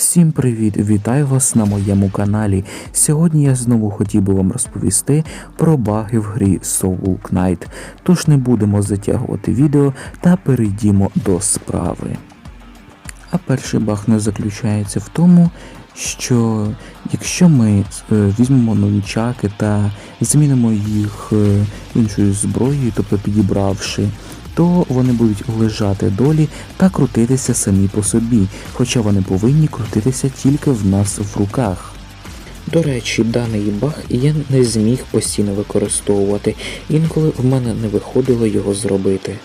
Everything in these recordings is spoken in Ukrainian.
Всім привіт! Вітаю вас на моєму каналі. Сьогодні я знову хотів би вам розповісти про баги в грі Soul Knight. Тож не будемо затягувати відео та перейдімо до справи. А перший баг не заключається в тому, що якщо ми е, візьмемо нунчаки та змінимо їх е, іншою зброєю, тобто підібравши, то вони будуть лежати долі та крутитися самі по собі, хоча вони повинні крутитися тільки в нас в руках. До речі, даний баг я не зміг постійно використовувати, інколи в мене не виходило його зробити.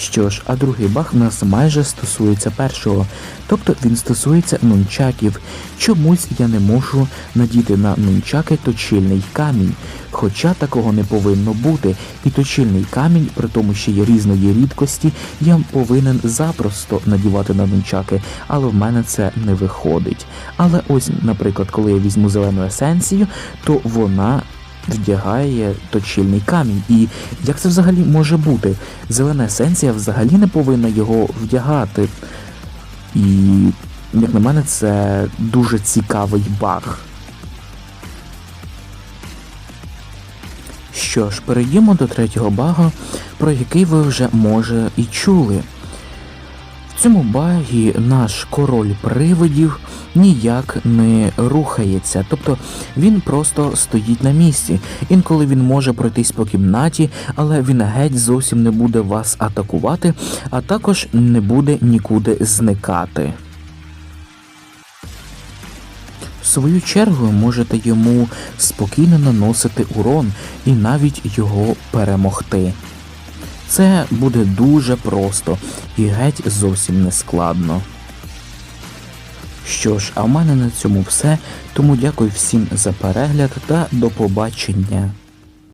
Що ж, а другий баг у нас майже стосується першого, тобто він стосується нунчаків. Чомусь я не можу надіти на нунчаки точильний камінь, хоча такого не повинно бути, і точильний камінь, при тому що є різної рідкості, я повинен запросто надівати на нунчаки, але в мене це не виходить. Але ось, наприклад, коли я візьму зелену есенцію, то вона вдягає точильний камінь. І як це взагалі може бути? Зелена есенція взагалі не повинна його вдягати. І, як на мене, це дуже цікавий баг. Що ж, перейдімо до третього бага, про який ви вже може і чули. В цьому багі наш король привидів ніяк не рухається, тобто він просто стоїть на місці. Інколи він може пройтись по кімнаті, але він геть зовсім не буде вас атакувати, а також не буде нікуди зникати. В свою чергу можете йому спокійно наносити урон і навіть його перемогти. Це буде дуже просто і геть зовсім не складно. Що ж, а в мене на цьому все, тому дякую всім за перегляд та до побачення.